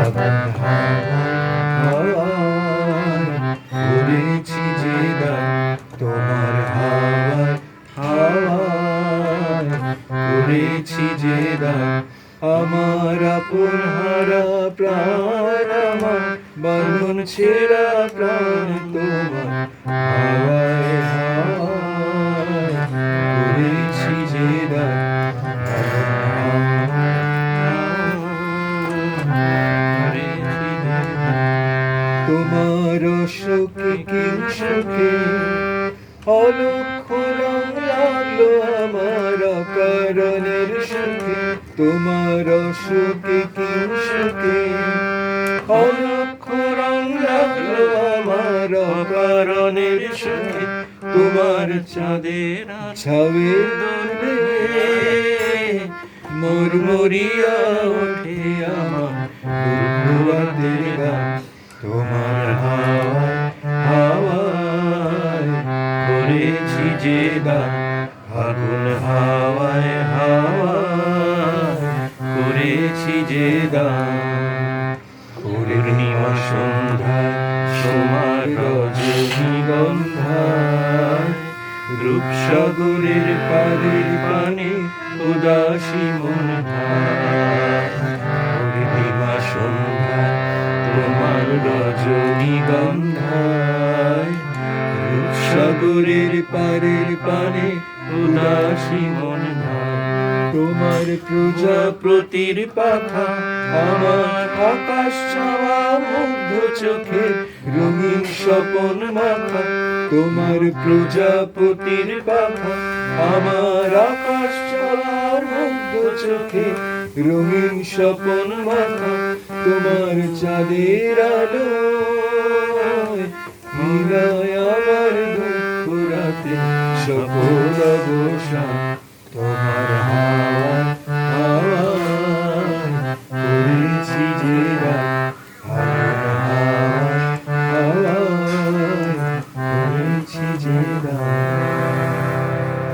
হাওয়ায় যে তোমার হাওয়ায় হাওয়ায় করেছি যে প্রাণ আমার বন্ধন ছেড়া প্রাণ তোমার হাওয়ায় হাওয়ায় করেছি যে তোমার সুখে কি সুখে? অলক্ষ রং আমার কারণের সুখে। তোমার সুখে কি সুখে? অলক্ষ রং লাগল আমার কারণের সুখে। তোমার চাঁদের ছাওয়ের দোলে মরমরিয়া ওঠে আমার গান তোমার হাওয়ায় হাওয়ায় করেছি যে দান ফাগুন হাওয়ায় হাওয়ায় করেছি যে দান পূর্ণিমা সন্ধ্যায় তোমার রজনীগন্ধায় রূপসাগরের পারে পানে রজনীগন্ধায় রূপসাগরের পারের পানে উদাসী মন। তোমার প্রজাপতির পাখা আমার আকাশ ছাওয়া মুগ্ধ চোখে রঙিন স্বপন মাখা তোমার প্রজাপতির পাখা আমার আকাশ ছাওয়ার মুগ্ধ চোখে রঙিন স্বপন মাথা তোমার চাঁদের আলো। হৃদয় আমার দুঃখ রাতে সকল অবসান